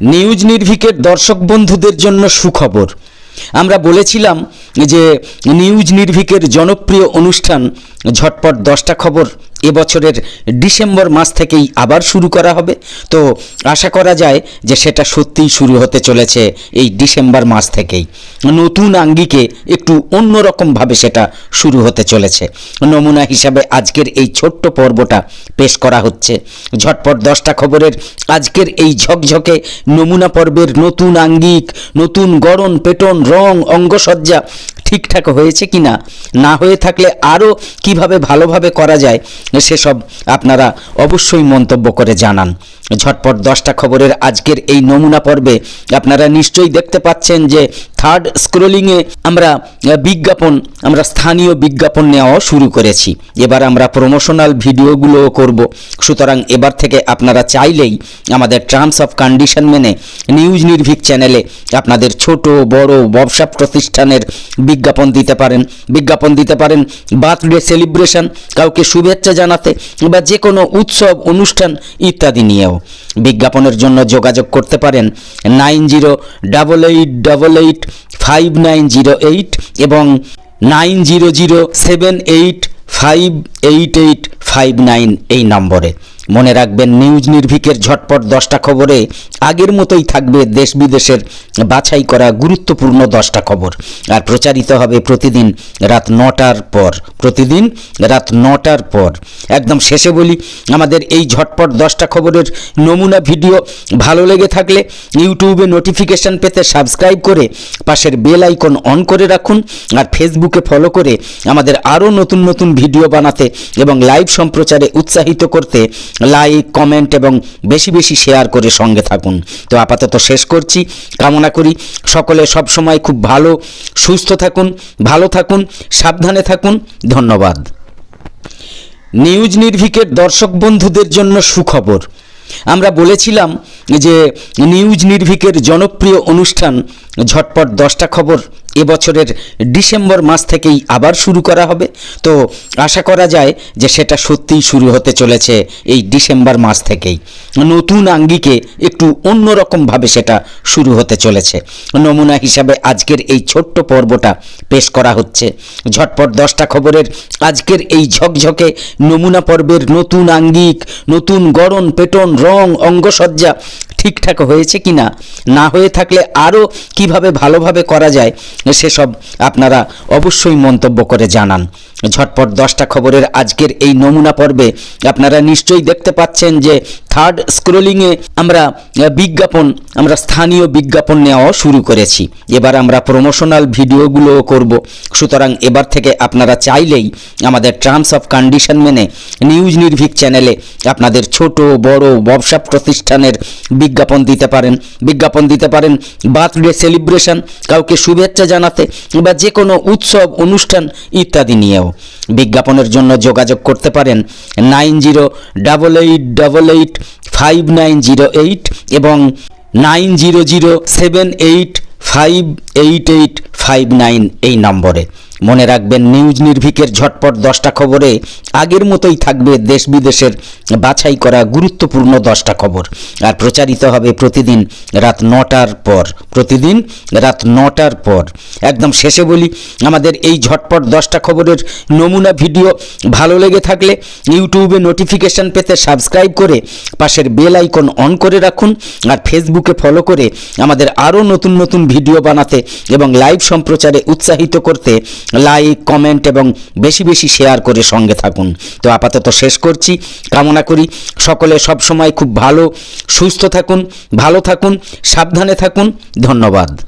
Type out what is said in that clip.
News নির্ভিকের দর্শক বন্ধুদের জন্য সুখবর। আমরা বলেছিলাম যে নিউজ নির্ভিকের জনপ্রিয় অনুষ্ঠান, ঝটপট দশটা খবর এবছরের ডিসেম্বর মাস থেকেই আবার শুরু করা হবে। তো আশা করা যায় যে সেটা সত্যিই শুরু হতে চলেছে এই ডিসেম্বর মাস থেকেই। নতুন আঙ্গিকে একটু অন্যরকমভাবে সেটা শুরু হতে চলেছে। নমুনা হিসাবে আজকের এই ছোট্ট পর্বটা পেশ করা হচ্ছে। ঝটপট দশটা খবরের আজকের এই ঝকঝকে নমুনা পর্বের নতুন আঙ্গিক, নতুন গড়ন, পেটন, রং, অঙ্গসজ্জা ঠিকঠাক হয়েছে কি না না হয়ে থাকলে আরও কীভাবে ভালোভাবে করা যায়, সেসব আপনারা অবশ্যই মন্তব্য করে জানান। ঝটপট দশটা খবরের আজকের এই নমুনা পর্বে আপনারা নিশ্চয়ই দেখতে পাচ্ছেন যে থার্ড স্ক্রোলিংয়ে আমরা বিজ্ঞাপন, আমরা স্থানীয় বিজ্ঞাপন নেওয়াও শুরু করেছি। এবার আমরা প্রমোশনাল ভিডিওগুলোও করব। সুতরাং এবার থেকে আপনারা চাইলেই আমাদের টার্মস অফ কন্ডিশন মেনে নিউজ নির্ভীক চ্যানেলে আপনাদের ছোট, বড়, ব্যবসা প্রতিষ্ঠানের বিজ্ঞাপন দিতে পারেন। বিজ্ঞাপন দিতে পারেন বার্থডে সেলিব্রেশন কাউকে শুভেচ্ছা জানাতে বা যে কোনো উৎসব, অনুষ্ঠান ইত্যাদি নিয়েও। বিজ্ঞাপনের জন্য যোগাযোগ করতে পারেন nine zero double eight double eight five nine zero eight এবং nine zero zero seven eight five eight eight five nine এই নম্বরে। মনে রাখবেন, নিউজ নির্ভিকের ঝটপট দশটা খবরে আগের মতোই থাকবে দেশ বিদেশের বাছাই করা গুরুত্বপূর্ণ দশটা খবর। আর প্রচারিত হবে প্রতিদিন রাত নটার পর, প্রতিদিন রাত নটার পর। একদম শেষে বলি, আমাদের এই ঝটপট দশটা খবরের নমুনা ভিডিও ভালো লেগে থাকলে ইউটিউবে নোটিফিকেশন পেতে সাবস্ক্রাইব করে পাশের বেল আইকন অন করে রাখুন আর ফেসবুকে ফলো করে আমাদের আরও নতুন নতুন ভিডিও বানাতে এবং লাইভ সম্প্রচারে উৎসাহিত করতে লাইক কমেন্ট এবং বেশি বেশি শেয়ার করে সঙ্গে থাকুন। তো আপাতত শেষ করছি। কামনা করি সকলে সব সময় খুব ভালো, সুস্থ থাকুন, ভালো থাকুন, সাবধানে থাকুন। ধন্যবাদ। নিউজ নির্ভিকের দর্শক বন্ধুদের জন্য সুখবর। আমরা বলেছিলাম যে নিউজ নির্ভিকের জনপ্রিয় অনুষ্ঠান ঝটপট দশটা খবর এবছরের ডিসেম্বর মাস থেকেই আবার শুরু করা হবে। তো আশা করা যায় যে সেটা সত্যিই শুরু হতে চলেছে এই ডিসেম্বর মাস থেকেই। নতুন আঙ্গিকে একটু অন্যরকমভাবে সেটা শুরু হতে চলেছে। নমুনা হিসাবে আজকের এই ছোট্ট পর্বটা পেশ করা হচ্ছে। ঝটপট দশটা খবরের আজকের এই ঝকঝকে নমুনা পর্বের নতুন আঙ্গিক, নতুন গড়ন, পেটন, রং, অঙ্গসজ্জা ঠিকঠাক হয়েছে কি না না হয়ে থাকলে আরও কীভাবে ভালোভাবে করা যায়, সেসব আপনারা অবশ্যই মন্তব্য করে জানান। ঝটপট দশটা খবরের আজকের এই নমুনা পর্বে আপনারা নিশ্চয়ই দেখতে পাচ্ছেন যে থার্ড স্ক্রোলিংয়ে আমরা বিজ্ঞাপন, আমরা স্থানীয় বিজ্ঞাপন নেওয়াও শুরু করেছি। এবার আমরা প্রমোশনাল ভিডিওগুলোও করব। সুতরাং এবার থেকে আপনারা চাইলেই আমাদের টার্মস অফ কন্ডিশন মেনে নিউজ নির্ভিক চ্যানেলে আপনাদের ছোট, বড়, ব্যবসা প্রতিষ্ঠানের বিজ্ঞাপন দিতে পারেন। বিজ্ঞাপন দিতে পারেন বার্থডে সেলিব্রেশন কাউকে শুভেচ্ছা জানাতে বা যে কোনো উৎসব, অনুষ্ঠান ইত্যাদি নিয়েও। বিজ্ঞাপনের জন্য যোগাযোগ করতে পারেন nine zero double eight double eight five nine zero eight এবং nine zero zero seven eight five eight eight five nine এই নম্বরে। মনে রাখবেন, নিউজ নির্ভিকের ঝটপট দশটা খবরে আগের মতোই থাকবে দেশ বিদেশের বাছাই করা গুরুত্বপূর্ণ দশটা খবর। আর প্রচারিত হবে প্রতিদিন রাত নটার পর, প্রতিদিন রাত নটার পর। একদম শেষে বলি, আমাদের এই ঝটপট দশটা খবরের নমুনা ভিডিও ভালো লেগে থাকলে ইউটিউবে নোটিফিকেশন পেতে সাবস্ক্রাইব করে পাশের বেল আইকন অন করে রাখুন আর ফেসবুকে ফলো করে আমাদের আরও নতুন নতুন ভিডিও বানাতে এবং লাইভ সম্প্রচারে উৎসাহিত করতে লাইক কমেন্ট এবং বেশি বেশি শেয়ার করে সঙ্গে থাকুন। তো আপাতত শেষ করছি। কামনা করি সকলে সব সময় খুব ভালো, সুস্থ থাকুন, ভালো থাকুন, সাবধানে থাকুন। ধন্যবাদ।